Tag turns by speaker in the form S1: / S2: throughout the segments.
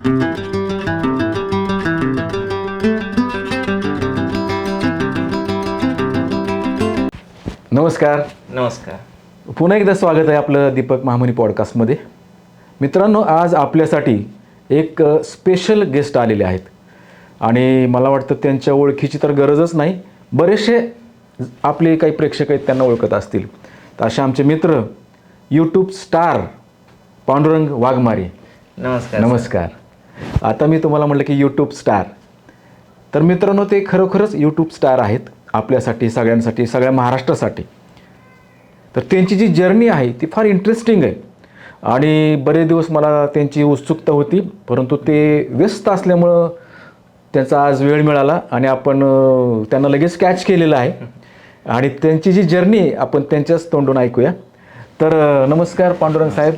S1: नमस्कार.
S2: नमस्कार.
S1: पुन्हा एकदा स्वागत आहे आपलं दीपक महामनी पॉडकास्टमध्ये मित्रांनो आज आपल्यासाठी एक अ, स्पेशल गेस्ट आलेले आहेत. आणि मला वाटतं त्यांच्या ओळखीची तर गरजच नाही. बरेचसे आपले काही प्रेक्षक आहेत त्यांना ओळखत असतील. तर असे आमचे मित्र यूट्यूब स्टार पांडुरंग वाघमारे.
S2: नमस्कार
S1: नमस्कार. आता मी तुम्हाला म्हटलं की यूट्यूब स्टार तर मित्रांनो ते खरोखरच यूट्यूब स्टार आहेत आपल्यासाठी सगळ्यांसाठी सगळ्या महाराष्ट्रासाठी. तर त्यांची जी जर्नी आहे ती फार इंटरेस्टिंग आहे. आणि बरेच दिवस मला त्यांची उत्सुकता होती परंतु ते व्यस्त असल्यामुळं त्यांचा आज वेळ मिळाला आणि आपण त्यांना लगेच कॅच केलेलं आहे. आणि त्यांची जी जर्नी आपण त्यांच्याच तोंडून ऐकूया. तर नमस्कार पांडुरंग साहेब.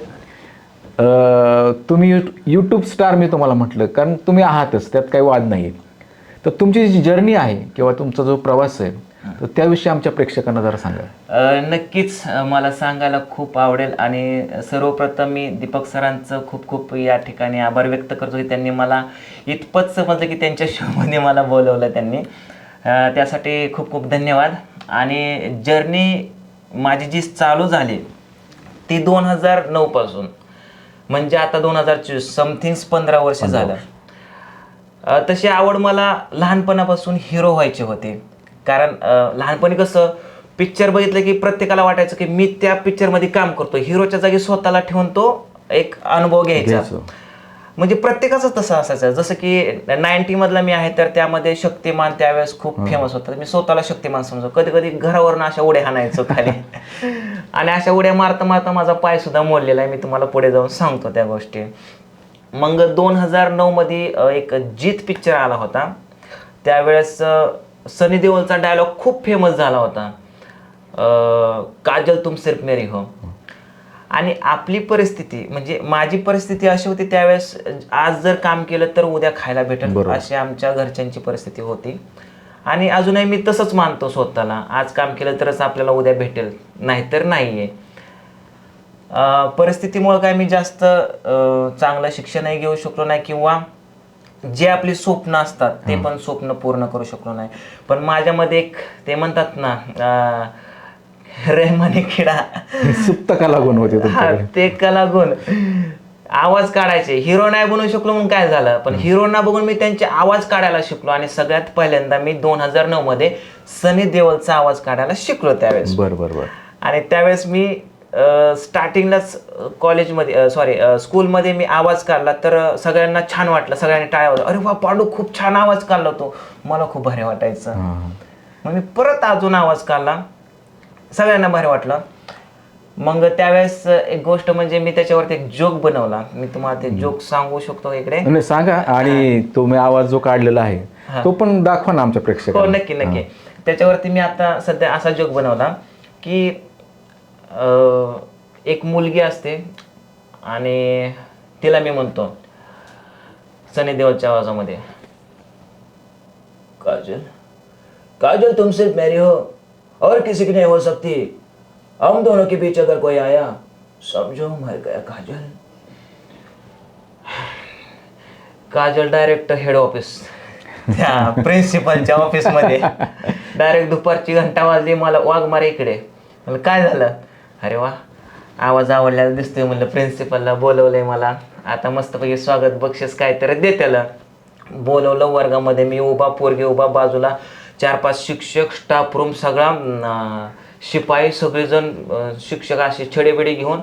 S1: तुम्ही यू यूट्यूब स्टार मी तुम्हाला म्हटलं कारण तुम्ही आहातच त्यात काही वाद नाही तर तुमची जी जर्नी आहे किंवा तुमचा जो प्रवास आहे तर त्याविषयी आमच्या प्रेक्षकांना जरा सांगा.
S2: नक्कीच मला सांगायला खूप आवडेल आणि सर्वप्रथम मी दीपक सरांचं खूप खूप या ठिकाणी आभार व्यक्त करतो की त्यांनी मला इतपत समजलं की त्यांच्या शोमध्ये मला बोलवलं त्यांनी. त्यासाठी खूप खूप धन्यवाद. आणि जर्नी माझी जी चालू झाली ती दोन हजार नऊपासून म्हणजे आता दोन हजार चोवीस समथिंग्स पंधरा वर्ष झालं. तशी आवड मला लहानपणापासून हिरो व्हायचे होते. कारण लहानपणी कसं पिक्चर बघितलं की प्रत्येकाला वाटायचं की मी त्या पिक्चरमध्ये काम करतो. हिरोच्या जागी स्वतःला ठेवून तो एक अनुभव घ्यायचा.
S1: घ्यायचो.
S2: म्हणजे प्रत्येकाचंच तसं असायचं. जसं की नाईन्टी मधला मी आहे तर त्यामध्ये शक्तिमान त्यावेळेस खूप फेमस होता. मी स्वतःला शक्तिमान समजतो. कधी कधी घरावरनं अशा उड्या हाणायचो खाली. आणि अशा उड्या मारता मारता माझा पाय सुद्धा मोडलेला आहे. मी तुम्हाला पुढे जाऊन सांगतो त्या गोष्टी. मग दोन हजार नऊमध्ये अ, एक जीत पिक्चर आला होता. त्यावेळेस सनी देओलचा डायलॉग खूप फेमस झाला होता. काजल तुम सिर्फ मेरी हो. आणि आपली परिस्थिती म्हणजे माझी परिस्थिती अशी होती त्यावेळेस आज जर काम केलं तर उद्या खायला भेटेल. अशी आमच्या घरच्यांची परिस्थिती होती. आणि अजूनही मी तसंच मानतो स्वतःला. आज काम केलं तरच आपल्याला उद्या भेटेल. नाहीतर नाही आहे परिस्थितीमुळे काय मी जास्त चांगलं शिक्षणही घेऊ शकलो नाही किंवा जे आपली स्वप्न असतात ते पण स्वप्न पूर्ण करू शकलो नाही. पण माझ्यामध्ये एक ते म्हणतात ना अ, रेहमानी किडा
S1: सुप्त का लागून होते
S2: हा ते कला गुण आवाज काढायचे. हिरो नाही बनू शकलो म्हणून काय झालं? पण हिरोना बघून मी त्यांचे आवाज काढायला शिकलो आणि सगळ्यात पहिल्यांदा मी दोन हजार नऊ मध्ये सनी देओलचा आवाज काढायला शिकलो त्यावेळेस.
S1: बर बर बर.
S2: आणि त्यावेळेस मी स्टार्टिंगलाच कॉलेजमध्ये सॉरी स्कूलमध्ये मी आवाज काढला तर सगळ्यांना छान वाटलं. सगळ्यांनी टाळ्या वाजवल्या. अरे वा पांडू खूप छान आवाज काढला तो. मला खूप भारी वाटायचं. मग मी परत अजून आवाज काढला. सगळ्यांना भारी वाटलं. मग त्यावेळेस एक गोष्ट म्हणजे मी त्याच्यावरती एक जोक बनवला. मी तुम्हाला ते जोक सांगू शकतो इकडे.
S1: नाही सांगा. आणि तुम्ही आवाज जो काढलेला आहे तो पण दाखवा ना आमच्या
S2: हो
S1: प्रेक्षकांना
S2: नक्की. नक्की त्याच्यावरती मी आता सध्या असा जोक बनवला की अं, एक मुलगी असते आणि तिला मी म्हणतो सनी देओलच्या आवाजामध्ये काजल काजल तुम सिर्फ मेरी हो और किसी की नहीं हो सकती. हम दोनों के बीच अगर कोई आया समझो मर गया Kajal. Kajal direct head office त्या प्रिन्सिपलच्या ऑफिसमध्ये डायरेक्ट दुपारची घंटा वाजली मला वाघ मारे इकडे. म्हणलं काय झालं? अरे वा आवाज आवडलेला दिसतोय म्हणलं प्रिन्सिपलला बोलवलंय मला. आता मस्तपैकी स्वागत बक्षीस काय तर दे त्याला बोलवलं वर्गामध्ये मी उभा पोरगे उभा बाजूला चार पाच शिक्षक स्टाफ रूम सगळा शिपाई सगळेजण अं, शिक्षक असे छडेबिडे घेऊन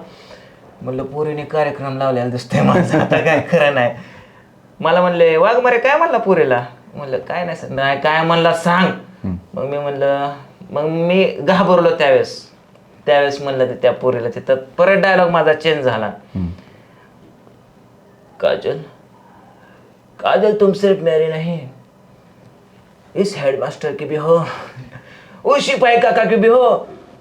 S2: म्हणलं पोरीने कार्यक्रम लावलेला दिसतोय माझा आता काय खरं नाही. मला म्हणले वाघ मरे काय म्हणला पुरेला? म्हणलं काय नाही सर नाही काय म्हणला सांग. मग मी म्हणलं मग मी घाबरलो त्यावेळेस. त्यावेळेस म्हणलं ते त्या पोरीला तिथं परत डायलॉग माझा चेंज झाला. काजल काजल तुम सिर्फ मेरी नहीं. इस हेडमास्टर की भी हो. उस सिपाही काका की भी हो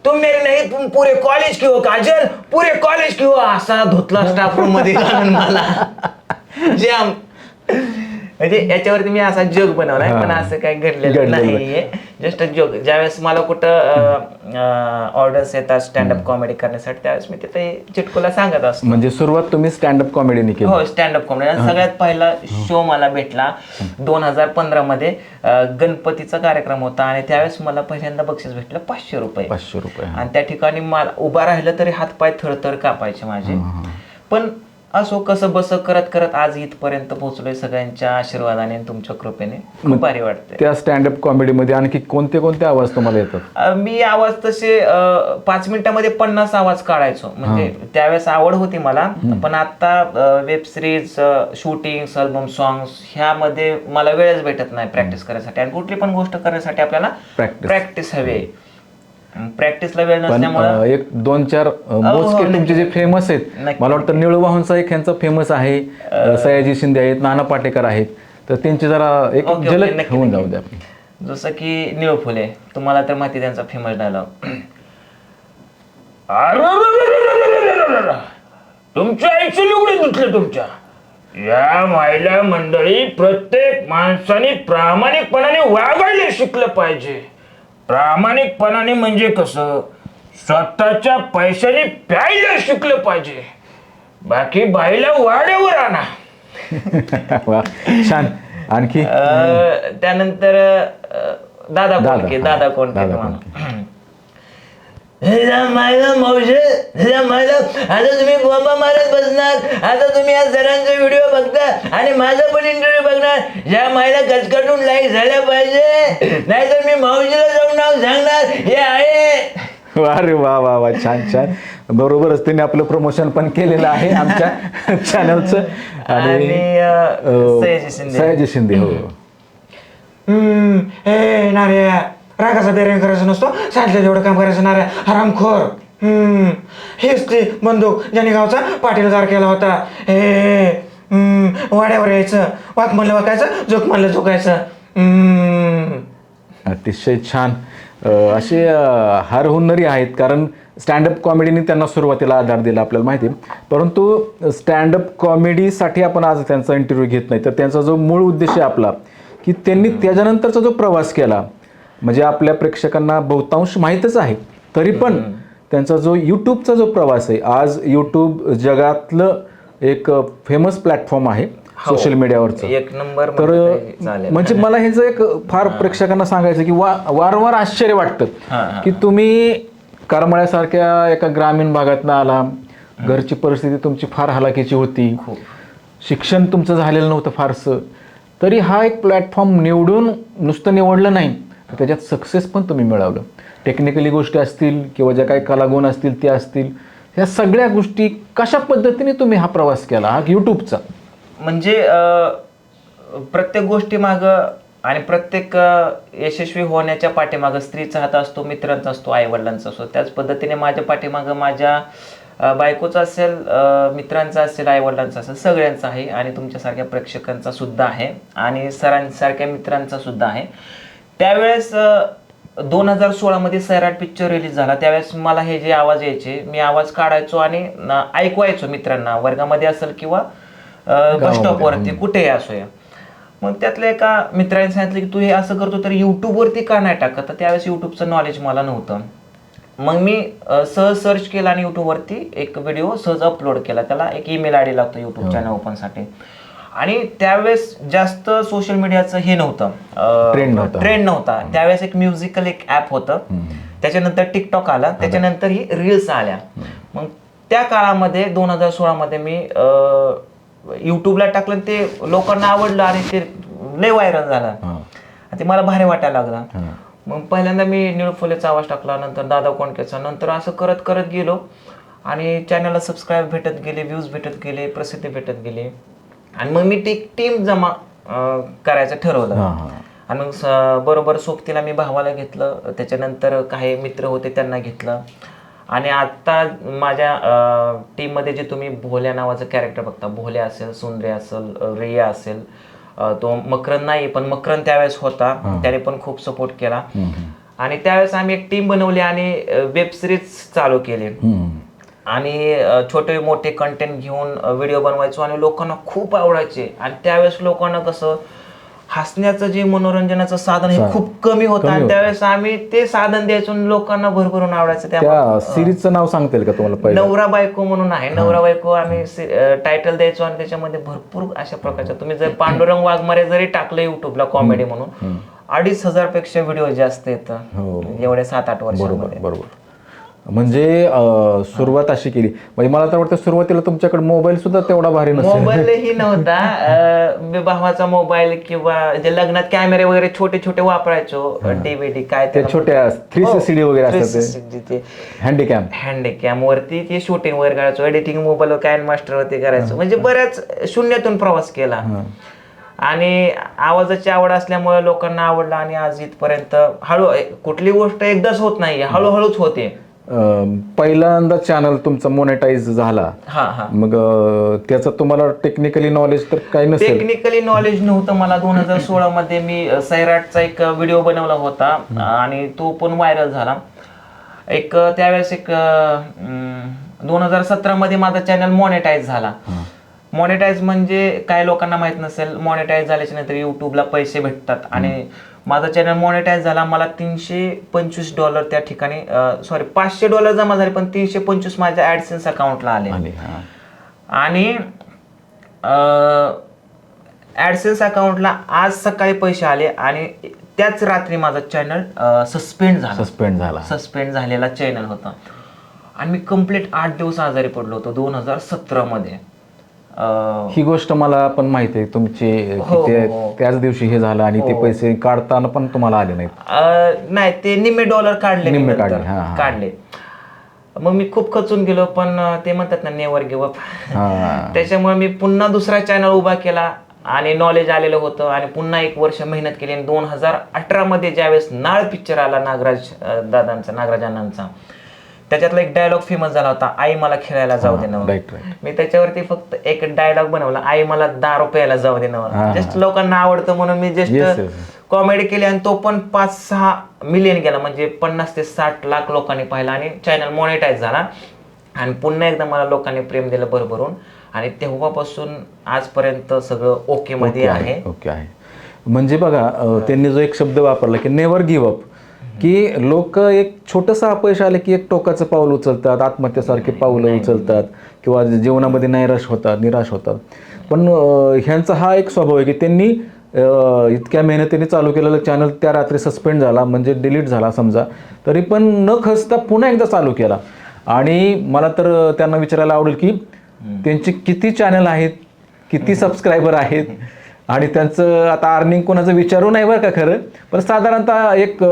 S2: तुम मेरे नहीं तुम पूरे कॉलेज की हो काजल पूरे कॉलेज की हो असा धुतला स्टाफ रूममध्ये घालून मला. जाम म्हणजे याच्यावरती मी असा जोक बनवलाय. पण असं काही घडलेलं नाहीये. जस्ट जोक ज्यावेळेस मला कुठं ऑर्डर्स येतात स्टँडअप कॉमेडी करण्यासाठी त्यावेळेस मी तिथे चिटकूला सांगत असतो.
S1: म्हणजे सुरुवात तुम्ही स्टँडअप कॉमेडीने केली.
S2: हो स्टँडअप कॉमेडी सगळ्यात पहिला शो मला भेटला दोन हजार पंधरा मध्ये गणपतीचा कार्यक्रम होता. आणि त्यावेळेस मला पहिल्यांदा बक्षीस भेटलं पाचशे रुपये.
S1: पाचशे रुपये.
S2: आणि त्या ठिकाणी मला उभा राहिलं तरी हातपाय थरथर कापायचे माझे. पण असो कसं बस करत करत आज इथपर्यंत पोहोचलोय सगळ्यांच्या आशीर्वादाने आणि तुमच्या कृपेने. खूप भारी वाटते
S1: त्या स्टँडअप कॉमेडीमध्ये आणखी कोणते कोणते आवाज तुम्हाला येतात?
S2: मी आवाज तसे अ, पाच मिनिटामध्ये पन्नास आवाज काढायचो. म्हणजे त्यावेळेस आवड होती मला. पण आता web series shooting album songs ह्यामध्ये मला वेळच भेटत नाही प्रॅक्टिस करण्यासाठी आणि कुठली पण गोष्ट करण्यासाठी आपल्याला
S1: Practice.
S2: प्रॅक्टिस हवी आहे. प्रॅक्टिसला वेळ
S1: पण
S2: नसल्यामुळं
S1: एक दोन चार मोजके
S2: हो,
S1: तुमचे जे फेमस आहेत
S2: नक्की.
S1: मला वाटतं निळूवाहूंचा एक ह्यांचा फेमस आहे अं, सयाजी शिंदे आहेत नाना पाटेकर आहेत तर त्यांची जरा एक
S2: ओके, ओके,
S1: झलक
S2: नक्की,
S1: होऊन. जाऊ द्या
S2: जसं की निळ फुले तुम्हाला तर माहिती त्यांचा फेमस डायलॉग तुमच्या आईचे लुगडे धुतले तुमच्या या महिला मंडळी प्रत्येक माणसाने प्रामाणिकपणाने वागायला शिकलं पाहिजे प्रामाणिकपणाने म्हणजे कसं? स्वतःच्या पैशाने प्यायला शिकलं पाहिजे. बाकी बाईला वाड्यावर आणा.
S1: वा छान. आणखी?
S2: अ, त्यानंतर अ, दादा
S1: दादा,
S2: कोणके
S1: हा.
S2: दादा कोणके
S1: दादा
S2: तुम्हाला मावशे आता तुम्ही बॉम्बा मारत बसणार. आता तुम्ही या सरांचे व्हिडिओ बघता आणि माझा पण इंटरव्ह्यू बघणार. या मायला कचकटून लाईक झाल्या पाहिजे. नाहीतर मी मावशीला जाऊन नाव सांगणार. हे आहे.
S1: वा रे वा वा वा छान छान. बरोबरच त्यांनी आपलं प्रमोशन पण केलेलं आहे आमच्या चॅनलचं
S2: आणि, सयाजी शिंदे.
S1: हो.
S3: हे नार्या. रागाचा बेरेंग करायचा नसतो. सांगितलं तेवढं काम करायचं नार्या हरामखोर. हम्म, हेच ते बंदूक ज्याने गावचा पाटीलगार केला होता. हे हम्म, वाड्यावर यायचं. वाक म्हणलं वाकायचं जोक म्हणलं झोकायचं. हम्म.
S1: अतिशय छान. अ, असे अ, हार हुन्नरी आहेत कारण स्टँडअप कॉमेडीने त्यांना सुरुवातीला आधार दिला आपल्याला माहिती आहे. परंतु स्टँडअप कॉमेडीसाठी आपण आज त्यांचा इंटरव्ह्यू घेत नाही. तर त्यांचा जो मूळ उद्देश आहे आपला की त्यांनी त्याच्यानंतरचा जो प्रवास केला म्हणजे आपल्या प्रेक्षकांना बहुतांश माहीतच आहे. तरी पण त्यांचा जो यूट्यूबचा जो प्रवास आहे आज यूट्यूब जगातलं एक फेमस प्लॅटफॉर्म आहे सोशल मीडियावरचं
S2: एक नंबर
S1: तर म्हणजे मला हे जे एक फार प्रेक्षकांना सांगायचं की वा वारंवार आश्चर्य वाटतं
S2: हा, हा.
S1: की तुम्ही करमाळ्यासारख्या एका ग्रामीण भागातनं आला. घरची परिस्थिती तुमची फार हलाखीची होती. शिक्षण तुमचं झालेलं नव्हतं फारसं. तरी हा एक प्लॅटफॉर्म निवडून नुसतं निवडलं नाही. तर त्याच्यात सक्सेस पण तुम्ही मिळवलं. टेक्निकली गोष्टी असतील किंवा ज्या काही कलागुण असतील त्या असतील. ह्या सगळ्या गोष्टी कशा पद्धतीने तुम्ही हा प्रवास केला? हा यूट्यूबचा
S2: म्हणजे प्रत्येक गोष्टी माग आणि प्रत्येक यशस्वी होण्याच्या पाठीमागं स्त्रीचा हात असतो मित्रांचा असतो आईवडिलांचा असतो. त्याच पद्धतीने माझ्या पाठीमागं माझ्या बायकोचा असेल मित्रांचा असेल आईवडिलांचा असेल सगळ्यांचा आहे आणि तुमच्यासारख्या प्रेक्षकांचा सुद्धा आहे आणि सरांसारख्या मित्रांचा सुद्धा आहे. त्यावेळेस दोन हजार सोळामध्ये सैराट पिक्चर रिलीज झाला. त्यावेळेस मला हे जे आवाज यायचे मी आवाज काढायचो आणि ऐकवायचो मित्रांना. वर्गामध्ये असेल किंवा बस स्टॉपवरती कुठेही असो या. मग त्यातल्या एका मित्राने सांगितलं की तू हे असं करतो तर युट्यूबवरती का नाही टाकत? तर त्यावेळेस युट्यूबचं नॉलेज मला नव्हतं. मग मी सहज सर्च केला आणि युट्यूबवरती एक व्हिडिओ सहज अपलोड केला. त्याला एक ईमेल आय डी लागतो युट्यूब चॅनल ओपनसाठी आणि त्यावेळेस जास्त सोशल मीडियाचं हे नव्हतं.
S1: Trend नव्हता.
S2: ट्रेंड नव्हता. त्यावेळेस एक म्युझिकल एक ॲप होतं. त्याच्यानंतर टिकटॉक आला. त्याच्यानंतर ही रील्स आल्या. मग त्या काळामध्ये दोन हजार सोळामध्ये मी युट्यूबला टाकलं ते लोकांना आवडलं आणि ते लय व्हायरल झालं. ते मला भारी वाटायला लागला. मग पहिल्यांदा मी निळफुलेचा आवाज टाकला नंतर दादा कोणकेचा नंतर असं करत करत गेलो. आणि चॅनलला सबस्क्राईब भेटत गेले व्ह्यूज भेटत गेले प्रसिद्धी भेटत गेली. आणि मग मी ती टीम जमा अं, करायचं ठरवलं. आणि मग स- बरोबर सोबतीला मी भावाला घेतलं. त्याच्यानंतर काही मित्र होते त्यांना घेतलं. आणि आत्ता माझ्या टीममध्ये जे तुम्ही भोल्या नावाचं कॅरेक्टर बघता भोल्या असेल सुंदरे असेल अ, रिया असेल अ, तो मकरन नाही पण मकरन त्यावेळेस होता. त्याने पण खूप सपोर्ट केला. आणि त्यावेळेस आम्ही एक टीम बनवली आणि वेब सिरीज चालू केली.
S1: हम्म.
S2: आणि छोटे मोठे कंटेंट घेऊन व्हिडिओ बनवायचो आणि लोकांना खूप आवडायचे. आणि त्यावेळेस लोकांना कसं हसण्याचं जे मनोरंजनाचं साधन हे खूप कमी होतं. आणि त्यावेळेस आम्ही ते साधन द्यायचो लोकांना भरभरून आवडायचं.
S1: त्या सिरीजचं नाव सांगता येईल का तुम्हाला
S2: नवरा बायको म्हणून आहे. नवरा बायको आम्ही टायटल द्यायचो आणि त्याच्यामध्ये भरपूर अशा प्रकारच्या तुम्ही जर पांडुरंग वाघमारे जरी टाकलं युट्यूबला कॉमेडी म्हणून अडीच हजारपेक्षा व्हिडिओ जास्त येतं.
S1: हो.
S2: एवढ्या सात आठ वर्षामध्ये.
S1: बरोबर. म्हणजे अं, सुरुवात अशी केली. म्हणजे मला तर वाटतं सुरुवातीला तुमच्याकडे मोबाईल सुद्धा तेवढा भारी नसेल.
S2: मोबाईलही नव्हता. अं, मी भावाचा मोबाईल किंवा जे लग्नात कॅमेरे वगैरे छोटे छोटे वापरायचो डीव्हीडी काय
S1: ते छोट्या थ्री सी डी वगैरे असतात हँडीकॅम
S2: हँडीकॅम वरती ते शूटिंग वगैरे करायचो. एडिटिंग मोबाईल कॅन मास्टर वरती करायचो. म्हणजे बऱ्याच शून्यातून प्रवास केला. आणि आवाजाची आवड असल्यामुळे लोकांना आवडला आणि आज इथपर्यंत हळू कुठली गोष्ट एकदाच होत नाहीये. हळूहळूच होते.
S1: पहिल्यांदा चॅनल तुमचा मोनेटाईज झाला.
S2: हा हा.
S1: मग अं, त्याचं तुम्हाला टेक्निकली नॉलेज तर काही नसेल.
S2: टेक्निकली नॉलेज नव्हतं मला. दोन हजार सोळा मध्ये मी अ, सैराटचा एक व्हिडिओ बनवला होता आणि तो पण व्हायरल झाला. एक अ, त्यावेळेस एक दोन हजार सतरा मध्ये माझा चॅनल मॉनेटाईज झाला. मॉनेटाईज म्हणजे काय लोकांना माहीत नसेल मॉनेटाईज झाल्याच्यानंतर युट्यूबला पैसे भेटतात. आणि माझा चॅनल मॉनेटाईज झाला मला तीनशे पंचवीस डॉलर त्या ठिकाणी सॉरी पाचशे डॉलर जमा झाले पण तीनशे पंचवीस माझ्या ऍडसेन्स अकाउंटला आले. आणि ॲडसेन्स अकाउंटला आज सकाळी पैसे आले आणि त्याच रात्री माझा चॅनल सस्पेंड झाला.
S1: सस्पेंड झाला.
S2: सस्पेंड झालेला चॅनल होता. आणि मी कंप्लीट आठ दिवस आजारी पडलो होतो दोन हजार सतरामध्ये.
S1: ही गोष्ट मला पण माहिती आहे तुमची की
S2: हो,
S1: ते
S2: हो.
S1: त्याच दिवशी हे झालं आणि ते पैसे काढताना पण तुम्हाला आले नाहीत
S2: अं, नाही ते निम्मे डॉलर काढले मी
S1: निम्मे
S2: नंतर.
S1: काढले, हा, हा.
S2: काढले मग मी खूप खचून गेलो पण अं, ते म्हणतात ना नेवर गिव्ह अप
S1: हा
S2: त्याच्यामुळे मी पुन्हा दुसरा चॅनल उभा केला आणि नॉलेज आलेलं होतं आणि पुन्हा एक वर्ष मेहनत केली आणि दोन हजार अठरामध्ये ज्यावेळेस नाळ पिक्चर आला नागराज अं, दादांचा नागराज अण्णांचा त्याच्यातला एक डायलॉग फेमस झाला होता आई मला खेळायला जाऊ दे ना मी त्याच्यावरती फक्त एक डायलॉग बनवला आई मला दारू प्यायला जाऊ दे ना. जस्ट लोकांना आवडतं म्हणून मी जस्ट. कॉमेडी केली आणि तो पण पाच सहा मिलियन गेला म्हणजे पन्नास ते साठ लाख लोकांनी पाहिला आणि चॅनल मॉनिटाईज झाला. आणि पुन्हा एकदा मला लोकांनी प्रेम दिलं भरभरून आणि तेव्हापासून आजपर्यंत सगळं ओके मध्ये आहे
S1: ओके आहे. म्हणजे बघा त्यांनी जो एक शब्द वापरला की नेवर गिव्ह अप की लोक एक छोटंसं अपयश आलं की एक टोकाचं पाऊल उचलतात आत्महत्येसारखे पाऊलं उचलतात किंवा जीवनामध्ये नैराश होतात निराश होतात. पण ह्यांचा हा एक स्वभाव आहे की त्यांनी इतक्या मेहनतीने चालू केलेलं चॅनल त्या रात्री सस्पेंड झाला म्हणजे डिलीट झाला समजा. तरी पण न खचता पुन्हा एकदा चालू केला. आणि मला तर त्यांना विचारायला आवडेल की त्यांचे किती चॅनल आहेत किती सबस्क्रायबर आहेत आणि त्यांचं आता अर्निंग कोणाचं विचारू नाही बरं का खरं. पण साधारणतः एक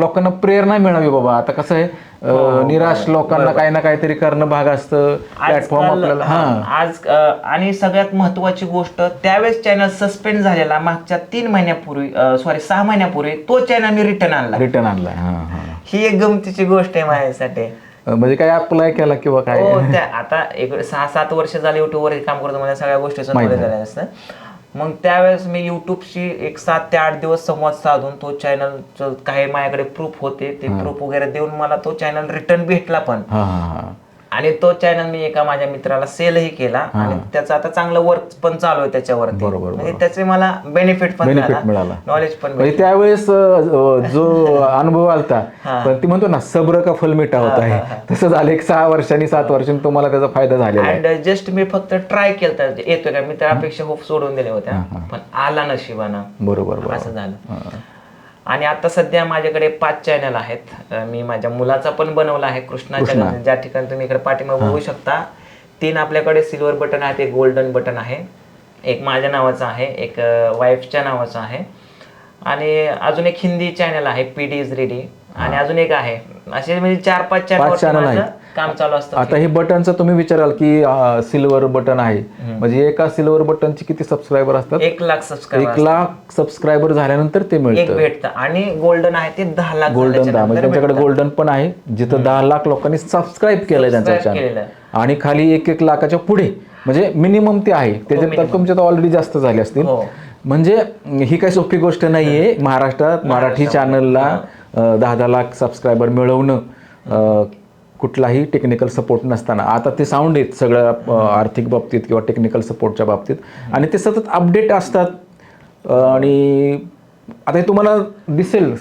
S1: लोकांना प्रेरणा मिळावी बाबा. आता कसं आहे अं, निराश लोकांना काही ना काहीतरी करणं भाग असतं. प्लॅटफॉर्म आपल्याला
S2: हा,
S1: हा
S2: आज आणि सगळ्यात महत्वाची गोष्ट त्यावेळेस चॅनल सस्पेंड झालेला मागच्या तीन महिन्यापूर्वी सॉरी सहा महिन्यापूर्वी तो चॅनल मी रिटर्न आणला.
S1: रिटर्न आणलाय हा हा.
S2: ही एक गमतीची गोष्ट आहे माझ्यासाठी.
S1: म्हणजे काय अप्लाय केला किंवा काय?
S2: हो आता एक सहा सात वर्ष झाले युट्यूबवर हे काम करतो मला सगळ्या नॉलेज झालेलं असतं मग त्यावेळेस मी युट्यूबशी एक सात ते आठ दिवस संवाद साधून तो चॅनल काही माझ्याकडे प्रूफ होते ते प्रूफ वगैरे देऊन मला तो चॅनल रिटर्न भेटला पण. आणि तो चॅनल मी एका माझ्या मित्राला सेलही केला आणि त्याचं आता चांगलं वर्क पण चालू आहे त्याच्यावरती.
S1: बरोबर,
S2: म्हणजे त्याचे मला बेनिफिट पण
S1: मिळाला.
S2: नॉलेज पण
S1: म्हणजे त्यावेळेस जो अनुभव आलता पण ती म्हणतो ना सब्र का फल मिठा होत आहे तसं झालं एक सहा वर्षांनी सात वर्षांनी तुम्हाला त्याचा फायदा
S2: अँड जस्ट मी फक्त ट्राय केलं येतोय का? मी त्या अपेक्षा होप सोडून दिल्या होत्या. पण आला नशिबानं.
S1: बरोबर
S2: असं झालं. आणि आता सध्या माझ्याकडे पाच चॅनल आहेत. मी माझ्या मुलाचा पण बनवला आहे कृष्णा. चॅनल ज्या ठिकाणी तुम्ही इकडे पाठीमागे बघू शकता तीन आपल्याकडे सिल्वर बटन आहे एक गोल्डन बटन आहे एक माझ्या नावाचं आहे एक वाईफच्या नावाचं आहे. आणि अजून एक हिंदी चॅनल आहे पी डी इज रेडी आणि अजून एक आहे. असे म्हणजे चार पाच
S1: पाच channel
S2: चॅनल
S1: आहेत.
S2: काम चालू असतं.
S1: आता हे बटनचं तुम्ही विचाराल की सिल्वर बटन आहे. म्हणजे एका सिल्वर बटनचे किती सबस्क्रायबर असतात?
S2: एक लाख सबस्क्राईबर
S1: एक लाख सबस्क्रायबर झाल्यानंतर ते
S2: एक
S1: मिळतं
S2: भेटतं. आणि गोल्डन आहे ते दहा लाख
S1: गोल्डन दहा. म्हणजे त्यांच्याकडे गोल्डन पण आहे जिथं दहा लाख लोकांनी सबस्क्राईब केलंय त्यांचा
S2: Subscribe
S1: चॅनल
S2: केलेलं.
S1: आणि खाली एक एक लाखाच्या पुढे म्हणजे मिनिमम ते आहे. त्याच्यात तर तुमचे तर ऑलरेडी जास्त झाले असतील.
S2: हो.
S1: म्हणजे ही काही सोपी गोष्ट नाहीये. महाराष्ट्रात मराठी चॅनलला दहा दहा लाख सबस्क्रायबर मिळवणं कुठलाही टेक्निकल सपोर्ट नसताना. आता ते साऊंड आहेत सगळ्या आर्थिक बाबतीत किंवा टेक्निकल सपोर्टच्या बाबतीत. आणि ते सतत अपडेट असतात. आणि आता हे तुम्हाला दिसेल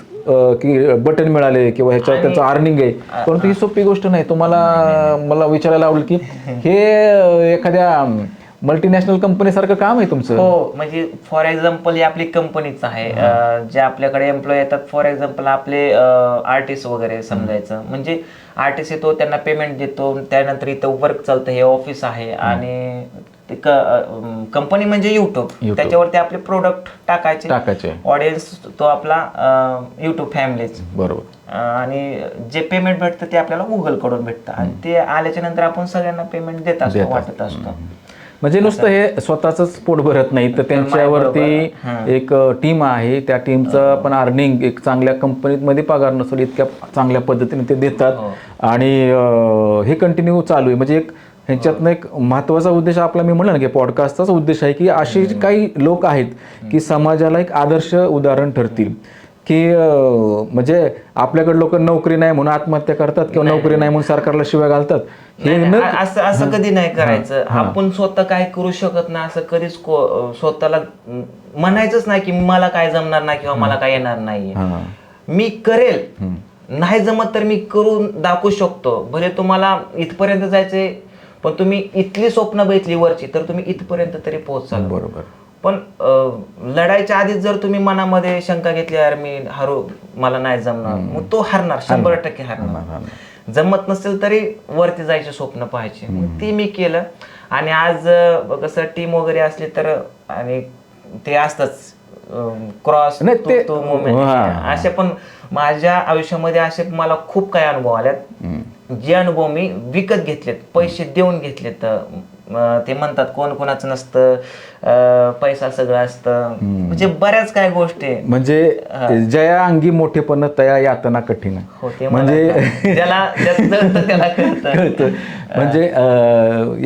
S1: की बटन मिळाले किंवा ह्याच्यावर त्याचं अर्निंग आहे. परंतु ही सोपी गोष्ट नाही. तुम्हाला मला विचारायला आवडेल की हे एखाद्या मल्टीनॅशनल कंपनीसारखं काम आहे तुमचं?
S2: हो म्हणजे फॉर एक्झाम्पल ही आपली कंपनीच आहे. अं, जे आपल्याकडे एम्प्लॉय येतात फॉर एक्झाम्पल आपले आर्टिस्ट वगैरे समजायचं. म्हणजे आर्टिस्ट येतो त्यांना पेमेंट देतो त्यानंतर इथं वर्क चालतं हे ऑफिस आहे आणि कंपनी म्हणजे युट्यूब. त्याच्यावरती आपले प्रोडक्ट टाकायचे.
S1: टाकायचे.
S2: ऑडियन्स तो आपला युट्यूब फॅमिलीच
S1: बरोबर.
S2: आणि जे पेमेंट भेटतं ते आपल्याला गुगलकडून भेटतं. आणि ते आल्याच्यानंतर आपण सगळ्यांना पेमेंट देत असतो वाटत असतो.
S1: म्हणजे नुसतं हे स्वतःच पोट भरत नाही तर त्यांच्यावरती एक टीम आहे त्या टीमचं पण अर्निंग एक चांगल्या कंपनीमध्ये पगार नसेल इतक्या चांगल्या पद्धतीने ते देतात. आणि अं, हे कंटिन्यू चालू आहे. म्हणजे एक ह्यांच्यातनं एक महत्त्वाचा उद्देश आपला मी म्हणलं ना की पॉडकास्टचाच उद्देश आहे की असे जे काही लोक आहेत की समाजाला एक आदर्श उदाहरण ठरतील. की म्हणजे आपल्याकडे लोक नोकरी नाही म्हणून आत्महत्या करतात किंवा नोकरी नाही म्हणून सरकारला शिव्या घालतात.
S2: नाही, असं असं कधी नाही करायचं. आपण स्वतः काय करू शकत नाही असं कधीच को- स्वतःला अं, म्हणायचंच नाही की मला काय जमणार नाही किंवा मला काय येणार नाही
S1: हां.
S2: मी करेल. नाही जमत तर मी करून दाखवू शकतो. भले तुम्हाला इथपर्यंत जायचंय पण तुम्ही इथली स्वप्न बघितली वरची तर तुम्ही इथपर्यंत तरी पोहोचाल.
S1: बरोबर.
S2: पण अं, लढायच्या आधीच जर तुम्ही मनामध्ये शंका घेतली यार मी हरू मला नाही जमणार. मग तो हरणार शंभर टक्के हरणार. जमत नसेल तरी वरती जायचे स्वप्न पाहायचे. ते मी केलं. आणि आज कसं टीम वगैरे असली तर आणि ते असतच क्रॉस
S1: ते-
S2: मुवमेंट. असे पण माझ्या आयुष्यामध्ये असे मला खूप काही अनुभव आल्यात. जे अनुभव मी विकत घेतलेत पैसे देऊन घेतलेत ते म्हणतात कोण कोणाचं नसतं पैसा सगळं असतं. म्हणजे बऱ्याच काय गोष्टी. आहे.
S1: म्हणजे जया अंगी मोठेपण तया यातना कठीण
S2: हो
S1: म्हणजे
S2: म्हणजे त्याला कळतं.
S1: म्हणजे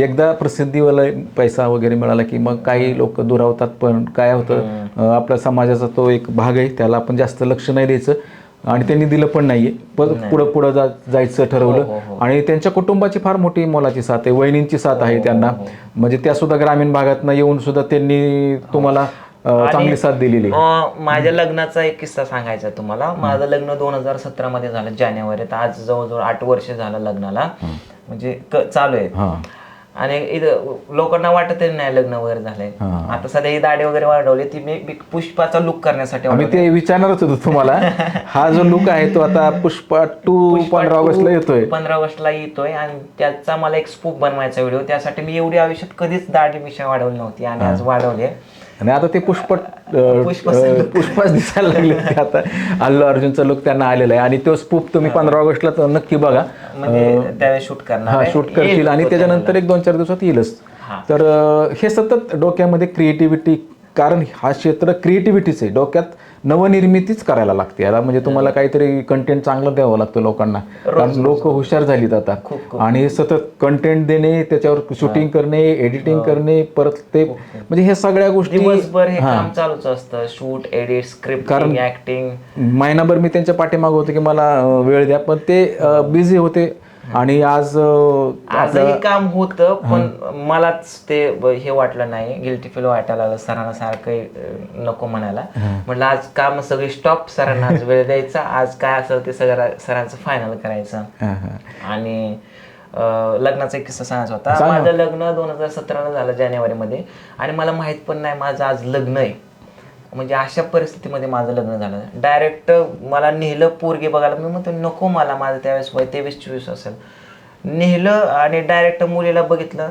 S1: एकदा प्रसिद्धीवाला पैसा वगैरे मिळाला की मग काही लोक दुरावतात पण काय होतं आपल्या समाजाचा तो एक भाग आहे त्याला आपण जास्त लक्ष नाही द्यायचं. आणि त्यांनी दिलं पण नाहीये. पण पुढं पुढं जा जायचं
S2: हो,
S1: ठरवलं आणि त्यांच्या कुटुंबाची फार मोठी मोलाची साथ आहे. वहिनींची साथ आहे त्यांना. म्हणजे त्या सुद्धा ग्रामीण भागातनं येऊन सुद्धा त्यांनी तुम्हाला चांगली साथ दिलेली
S2: माझ्या लग्नाचा एक किस्सा सांगायचा तुम्हाला. माझं लग्न दोन हजार सतरा मध्ये झालं जानेवारीत. आज जवळजवळ आठ वर्ष झालं लग्नाला. म्हणजे चालू आहे.
S1: हां.
S2: आणि इथं लोकांना वाटतच नाही लग्न वगैरे झालंय. आता सध्या ही दाढी वगैरे वाढवली ती मी मी पुष्पाचा लुक करण्यासाठी
S1: आम्ही
S2: वाढवली.
S1: ते विचारणारच होतो तुम्हाला. हा जो लुक आहे तो आता पुष्पा टू
S2: पुष्पा
S1: पंधरा
S2: two
S1: ऑगस्टला येतोय.
S2: पंधरा ऑगस्टला येतोय आणि त्याचा मला एक स्पूप बनवायचा व्हिडिओ. त्यासाठी मी एवढी आयुष्यात कधीच दाढी मिशा वाढवली नव्हती आणि आज वाढवली
S1: आणि आता ते पुष्प पुष्पच दिसायला लागले. आता अल्लू अर्जुनचा लुक त्यांना आलेला आहे. आणि तो स्पूप तुम्ही पंधरा ऑगस्टला तर नक्की बघा.
S2: म्हणजे शूट करणार
S1: हा
S2: आहे.
S1: शूट करतील आणि त्याच्यानंतर एक दोन चार दिवसात येईलच. तर हे सतत डोक्यामध्ये क्रिएटिव्हिटी कारण हा क्षेत्र क्रिएटिव्हिटीच आहे. डोक्यात नवनिर्मितीच करायला लागते. याला म्हणजे तुम्हाला काहीतरी कंटेंट चांगलं द्यावं लागतं लोकांना. कारण लोक हुशार झालीत आता. आणि सतत कंटेंट देणे त्याच्यावर शूटिंग करणे एडिटिंग करणे परत ते म्हणजे हे सगळ्या गोष्टी
S2: दिवसभर हे काम चालूच असतं. शूट एडिट स्क्रिप्ट ऍक्टिंग
S1: महिनाभर मी त्यांच्या पाठीमागं होतो की मला वेळ द्या. पण ते बिझी होते. आणि आज
S2: आजही काम होतं पण मलाच ते हे वाटलं नाही. गिल्टी फील वाटायला लागलं सरांना सारखं नको म्हणायला. म्हटलं आज काम सगळी स्टॉप सरांना आज वेळ द्यायचा. आज काय असेल ते सगळं सरांचं फायनल करायचं. आणि लग्नाचा एक किस्सा सांगायचा होता. माझं लग्न दोन हजार सतराला झालं जानेवारीमध्ये. आणि मला माहीत पण नाही माझं आज लग्न आहे. म्हणजे अशा परिस्थितीमध्ये माझं लग्न झालं. डायरेक्ट मला नेलं पोरगे बघायला. मी म्हणतो नको मला माझं त्यावेळेस वय तेवीस चोवीस असेल. नेलं आणि डायरेक्ट मुलीला बघितलं.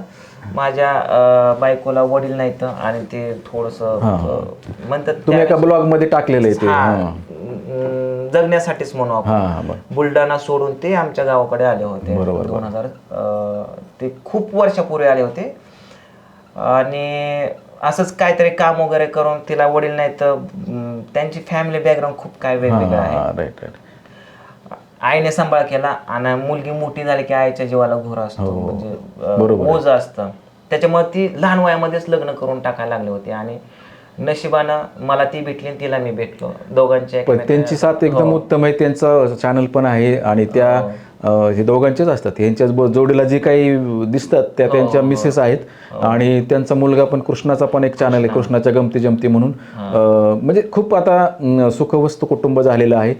S2: माझ्या अं, बायकोला वडील नाहीत आणि ते थोडस म्हणतात
S1: तुम्ही एका ब्लॉगमध्ये टाकलेलं आहे ते.
S2: हा,
S1: हा.
S2: अं, जगण्यासाठीच म्हणू आपण.
S1: हा बरं.
S2: बुलढाणा सोडून ते आमच्या गावाकडे आले होते.
S1: बरोबर,
S2: दोन हजार ते खूप वर्षापूर्वी आले होते. आणि असंच काहीतरी काम वगैरे करून तिला वडील नाही तर त्यांची फॅमिली बॅकग्राऊंड खूप काय वेगवेगळं आहे.
S1: हा राईट राईट
S2: आईने सांभाळ केला आणि मुलगी मोठी झाली की आईच्या जीवाला घोर असतो म्हणजे
S1: बरोबर आहे.
S2: ओझं असतं. त्याच्यामुळे ती लहान वयामध्येच लग्न करून टाकायला लागले होते आणि नशिबानं मला ती भेटली आणि तिला मी भेटलो. दोघांच्या
S1: त्यांची साथ एकदम उत्तम आहे त्यांचं चॅनल पण आहे आणि त्या अं, हे दोघांचेच असतात. यांच्याच जोडीला जे काही दिसतात त्या त्यांच्या मिसेस आहेत. आणि त्यांचा मुलगा पण कृष्णाचा पण एक चॅनल आहे कृष्णाच्या गमती जमती म्हणून. म्हणजे खूप आता सुखवस्तू कुटुंब झालेलं आहे.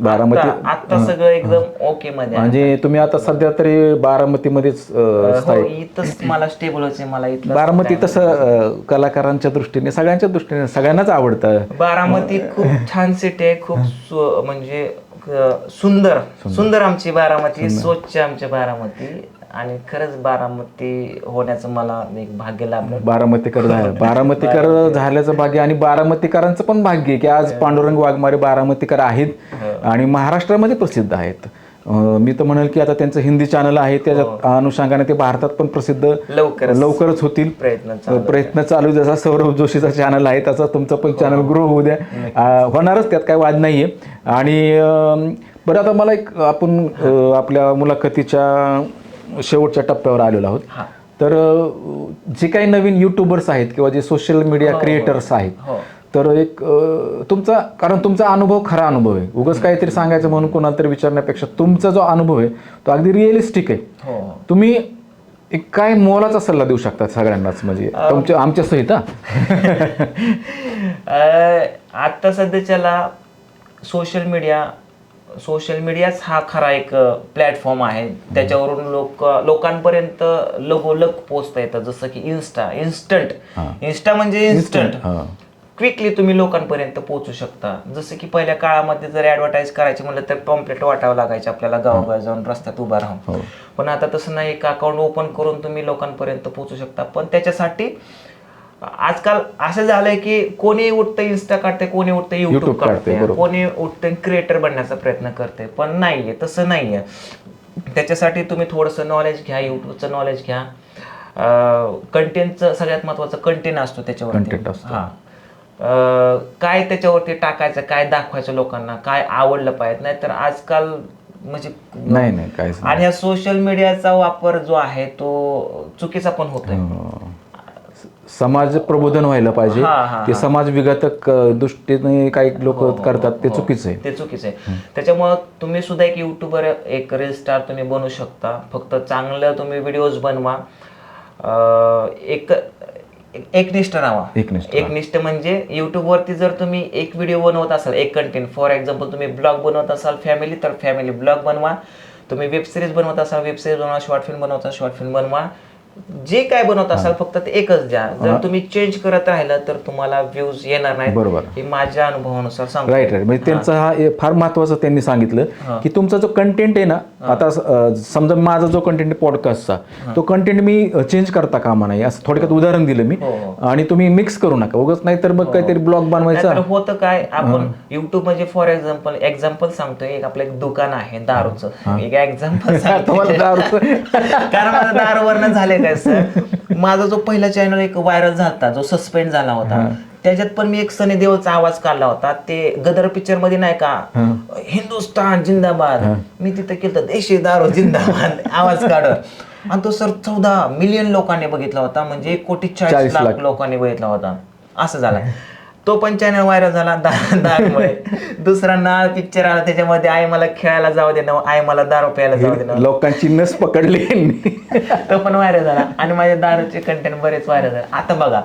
S1: बारामती
S2: आता सगळं एकदम ओके मध्ये.
S1: म्हणजे तुम्ही आता सध्या तरी बारामतीमध्येच
S2: हो, मला स्टेबल मला
S1: बारामती तसं कलाकारांच्या दृष्टीने सगळ्यांच्या दृष्टीने सगळ्यांनाच आवडतं.
S2: बारामती खूप छान सिटी आहे खूप म्हणजे सुंदर. सुंदर. आमची बारामती स्वच्छ आमची बारामती. आणि खरंच बारामती होण्याचं मला एक भाग्य लाभलं.
S1: बारामतीकर झालं बारामतीकर झाल्याचं भाग्य आणि बारामतीकरांचं पण भाग्य आहे की आज पांडुरंग वाघमारे बारामतीकर आहेत आणि महाराष्ट्रामध्ये प्रसिद्ध आहेत. मी तर म्हणेल की आता त्यांचं हिंदी चॅनल आहे त्याच्या अनुषंगाने ते भारतात पण प्रसिद्ध
S2: लवकरच
S1: लवकरच होतील.
S2: प्रयत्न चालू
S1: प्रयत्न चालू आहे. जसा सौरभ जोशीचा चॅनल आहे तसा तुमचं पण चॅनल ग्रो होऊ द्या. होणारच त्यात काय वाद नाहीये. आणि बरं आता मला एक आपण आपल्या मुलाखतीच्या शेवटच्या टप्प्यावर आलेलो आहोत.
S2: हा.
S1: तर जे काही नवीन युट्यूबर्स आहेत किंवा जे सोशल मीडिया क्रिएटर्स आहेत
S2: हो.
S1: तर एक तुमचा कारण तुमचा अनुभव खरा अनुभव आहे. उगाच काहीतरी सांगायचं म्हणून कोणाला तरी विचारण्यापेक्षा तुमचा जो अनुभव आहे तो अगदी रिअलिस्टिक आहे.
S2: हो.
S1: तुम्ही एक काय मोलाचा सल्ला देऊ शकता सगळ्यांनाच? म्हणजे तुमच्या आमच्या सहित
S2: आता सध्याच्याला सोशल मीडिया सोशल मीडियाच हा खरा एक प्लॅटफॉर्म आहे. त्याच्यावरून लोक लोकांपर्यंत लगोलग पोचता येतं. जसं की इन्स्टा इन्स्टंट इन्स्टा म्हणजे इन्स्टंट. क्विकली तुम्ही लोकांपर्यंत पोहोचू शकता. जसं की पहिल्या काळामध्ये जर ऍडव्हर्टाईज करायची म्हणलं तर पॉम्पलेट वाटावं लागायचं आपल्याला गावोगाव जाऊन रस्त्यात उभा राहून. पण आता तसं नाही एक अकाउंट ओपन करून तुम्ही लोकांपर्यंत पोहोचू शकता. पण त्याच्यासाठी आजकाल असं झालंय की कोणी उठतं इन्स्टा काढते कोणी उठतं युट्यूब
S1: काढते.
S2: कोणी उठतं क्रिएटर बनण्याचा प्रयत्न करते पण नाहीये तसं नाहीये. त्याच्यासाठी तुम्ही थोडंसं नॉलेज घ्या युट्यूबचं नॉलेज घ्या. कंटेंटचं सगळ्यात महत्वाचं कंटेंट असतो. हा. अं, काय त्याच्यावरती टाकायचं काय दाखवायचं लोकांना काय आवडलं पाहिजे? नाहीतर आजकाल म्हणजे
S1: नाही नाही नाही.
S2: आणि या सोशल मीडियाचा वापर जो आहे तो चुकीचा पण होतोय.
S1: अं, समाज प्रबोधन व्हायला पाहिजे.
S2: हा, हा,
S1: ते समाज विघातक दृष्टीने काही लोक करतात ते चुकीचं आहे.
S2: ते चुकीचं आहे. त्याच्यामुळं तुम्ही सुद्धा एक युट्यूबर एक रील स्टार तुम्ही बनू शकता. फक्त चांगलं तुम्ही व्हिडिओज बनवा. एक एकनिष्ठ राहा
S1: एकनिष्ठ
S2: एकनिष्ठ म्हणजे YouTube वरती जर तुम्ही एक व्हिडिओ बनवत असाल एक कंटेंट फॉर एक्झाम्पल तुम्ही ब्लॉग बनवत असाल फॅमिली तर फॅमिली ब्लॉग बनवा. तुम्ही वेब सिरीज बनवत असाल वेब सिरीज बनवा शॉर्ट फिल्म बनवत शॉर्ट फिल्म बनवा. जे काय बनवत असाल फक्त ते एकच द्या. जर तुम्ही चेंज करत राहिलं तर तुम्हाला व्ह्यूज येणार नाही
S1: बरोबर.
S2: हे माझ्या अनुभवानुसार सांगतो.
S1: राईट राईट म्हणजे त्यांचं हा हे फार महत्वाचं त्यांनी सांगितलं की तुमचा जो कंटेंट आहे ना आता समजा माझा जो कंटेंट आहे पॉडकास्टचा तो कंटेंट मी चेंज करता कामा नाही. असं थोडक्यात उदाहरण दिलं मी.
S2: हो, हो.
S1: आणि तुम्ही मिक्स करू नका. उगाच नाही तर मग काहीतरी ब्लॉग बनवायचा.
S2: होतं काय? आपण युट्यूब म्हणजे फॉर एक्झाम्पल एक्झाम्पल सांगतोय. एक आपलं एक दुकान आहे दारूचं. एक एक्झाम्पल
S1: तुम्हाला दारू-
S2: कारण माझं दारूवरनं झालंय काय सर माझा जो पहिला चॅनल एक व्हायरल झाला जो सस्पेंड झाला होता त्याच्यात पण मी एक सनी देओलचा आवाज काढला होता. ते गदर पिक्चरमध्ये नाही का हिंदुस्तान जिंदाबाद मी तिथं केलं देशी दारू जिंदाबाद आवाज काढत आणि तो सर चौदा मिलियन लोकांनी बघितला होता म्हणजे एक कोटी चाळीस
S1: 40
S2: लाख
S1: लाख.
S2: लोकांनी बघितला होता. असं झालं. तो पण चॅनल व्हायरल झाला दारूमुळे दुसरा नाळ पिक्चर आला त्याच्यामध्ये आई मला खेळायला जाऊ दे ना आई मला दारू प्यायला जाऊ दे ना.
S1: लोकांची नस पकडली
S2: तो पण व्हायरल झाला. आणि माझ्या दारूचे कंटेंट बरेच व्हायरल झाले. आता बघा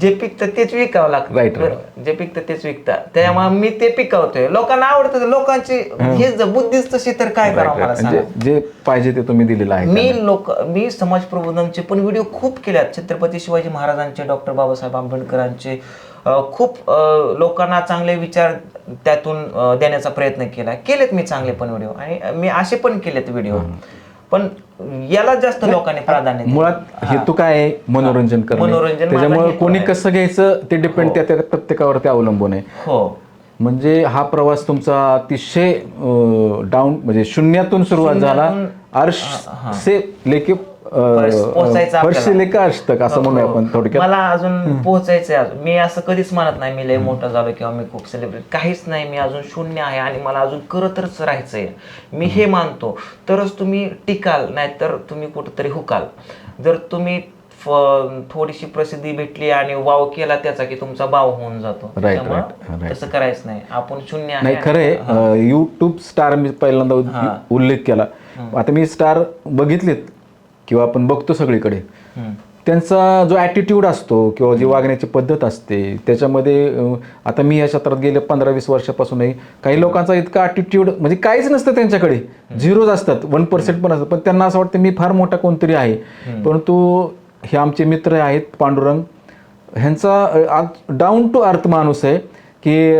S2: जे पिकतं तेच विकावं लागतं. बरोबर. जे पिकतं तेच विकतं. त्यामुळे मी ते पिकवतोय. लोकांना आवडतं लोकांची हे. बुद्धीच तशी तर काय करावं मला सांगा?
S1: म्हणजे जे पाहिजे ते तुम्ही दिलेलं आहे.
S2: मी लोक मी समाज प्रबोधनचे पण व्हिडिओ खूप केल्यात. छत्रपती शिवाजी महाराजांचे डॉक्टर बाबासाहेब आंबेडकरांचे खूप लोकांना चांगले विचार त्यातून देण्याचा प्रयत्न केला. केलेत मी चांगले पण व्हिडिओ आणि मी असे पण केलेत व्हिडिओ. पण याला जास्त लोकांनी प्राधान्य.
S1: मुळात हेतू काय आहे? मनोरंजन करणे.
S2: मनोरंजन
S1: त्याच्यामुळे कोणी. कसं घ्यायचं ते डिपेंड त्या त्या प्रत्येकावरती अवलंबून आहे.
S2: हो.
S1: म्हणजे हा प्रवास तुमचा अतिशय डाऊन म्हणजे शून्यातून सुरुवात झाला. अर्श से लेके
S2: पोहोचायचं आपल्याला.
S1: असं म्हणूया आपण थोडक्यात.
S2: मला अजून पोहोचायचंय अजून. मी असं कधीच म्हणत नाही मी लय मोठा झालो किंवा मी खूप सेलिब्रिटी काहीच नाही मी अजून शून्य आहे आणि मला अजून करतच राहायचंय. मी हे मानतो. तरच तुम्ही टिकाल नाहीतर तुम्ही कुठंतरी हुकाल. जर तुम्ही फ- थोडीशी प्रसिद्धी भेटली आणि वाव केला त्याचा की तुमचा भाव होऊन जातो.
S1: Right,
S2: त्यामुळं
S1: right, right.
S2: तसं करायचं नाही. आपण शून्य आहे
S1: नाही खरं यूट्यूब स्टार मी पहिल्यांदा उल्लेख केला. आता मी स्टार बघितलेत. किंवा आपण बघतो सगळीकडे. त्यांचा जो ॲटिट्यूड असतो किंवा जी वागण्याची पद्धत असते त्याच्यामध्ये आता मी या क्षेत्रात गेले पंधरा वीस वर्षापासूनही काही लोकांचा इतका ॲटिट्यूड म्हणजे काहीच नसतं त्यांच्याकडे. झिरोज असतात वन पर्सेंट पण असतात. पण त्यांना असं वाटतं मी फार मोठा कोणतरी आहे. परंतु हे आमचे मित्र आहेत पांडुरंग. ह्यांचा डाऊन टू अर्थ माणूस आहे. की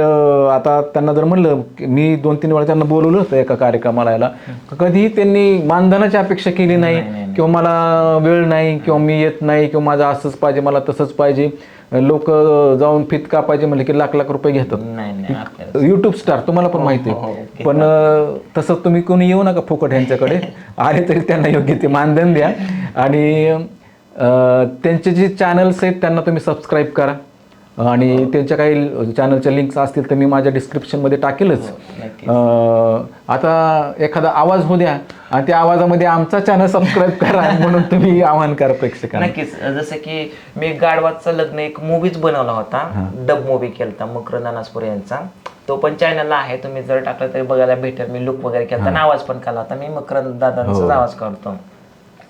S1: आता त्यांना जर म्हणलं मी दोन तीन वेळा त्यांना बोलवलं होतं एका कार्यक्रमाला यायला कधीही त्यांनी मानधनाची अपेक्षा केली नाही किंवा मला वेळ नाही किंवा मी येत नाही किंवा माझं असंच पाहिजे मला तसंच पाहिजे. लोक जाऊन फित कापायचे म्हणले की लाख लाख रुपये घेतात. युट्यूब स्टार तुम्हाला पण माहिती
S2: हो, हो,
S1: आहे पण अं, तसं तुम्ही कोणी येऊ नका फुकट ह्यांच्याकडे. आले तरी त्यांना योग्य ते मानधन द्या. आणि त्यांचे जे चॅनल्स आहेत त्यांना तुम्ही सबस्क्राईब करा. आणि त्यांच्या काही चॅनलच्या लिंक्स असतील तर मी माझ्या डिस्क्रिप्शनमध्ये टाकेलच. अं, आता एखादा आवाज होऊ द्या आणि त्या आवाजामध्ये आमचा चॅनल सबस्क्राईब करा म्हणून तुम्ही आवाहन करा प्रेक्षकांना.
S2: नक्कीच. जसं की मी गाडवाचं लग्न एक मूवीच बनवला होता. डब मूवी केलता मकरंद अनासपुरे यांचा. तो पण चॅनलला आहे. तुम्ही जर टाकलं तरी बघायला भेटेल. मी लुक वगैरे केला आणि आवाज पण केला होता. मी मकरंद दादांचाच आवाज काढतो.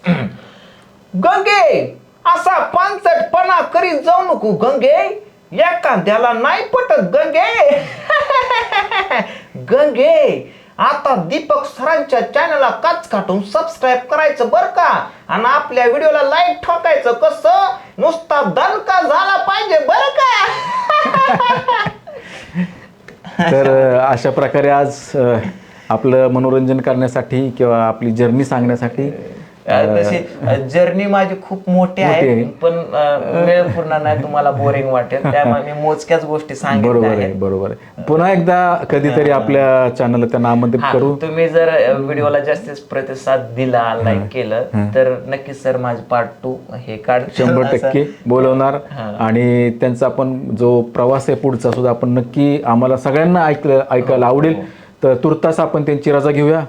S2: गंगे! असा पानसटपणा करीत जाऊ नको गंगे! या कांद्याला नाही पटत गंगे. गंगे. आता दीपक सरांच्या चॅनलला काच काटून सबस्क्राईब करायचं बर का? आणि आपल्या व्हिडिओला लाईक ठोकायचं कसं? नुसता दणका झाला पाहिजे बर का?
S1: तर अशा प्रकारे आज अ, आपलं मनोरंजन करण्यासाठी किंवा आपली जर्नी सांगण्यासाठी
S2: तशी जर्नी माझी खूप मोठी आहे. पण वेळ पूर्ण नाही तुम्हाला बोरिंग वाटेल. त्यामुळे मी मोजक्याच गोष्टी
S1: बरोबर आहे बरोबर आहे. पुन्हा एकदा कधीतरी आपल्या चॅनलला त्यांना आमंत्रित
S2: हा,
S1: करू.
S2: तुम्ही जर व्हिडिओला जास्तीत प्रतिसाद दिला लाईक केलं तर नक्कीच सर माझं पार्ट टू हे काढ.
S1: शंभर टक्के बोलवणार. आणि त्यांचा आपण जो प्रवास आहे पुढचा सुद्धा आपण नक्की आम्हाला सगळ्यांना ऐकलं ऐकायला आवडेल. तर तुर्तास आपण त्यांची रजा घेऊया.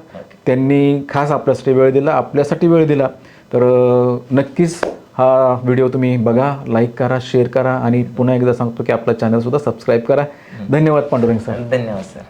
S1: त्यांनी खास आपल्यासाठी वेळ दिला आपल्यासाठी वेळ दिला. तर नक्कीच हा व्हिडिओ तुम्ही बघा लाईक करा शेअर करा आणि पुन्हा एकदा सांगतो की आपला चॅनल सुद्धा सबस्क्राईब करा. धन्यवाद पांडुरंग सर
S2: धन्यवाद सर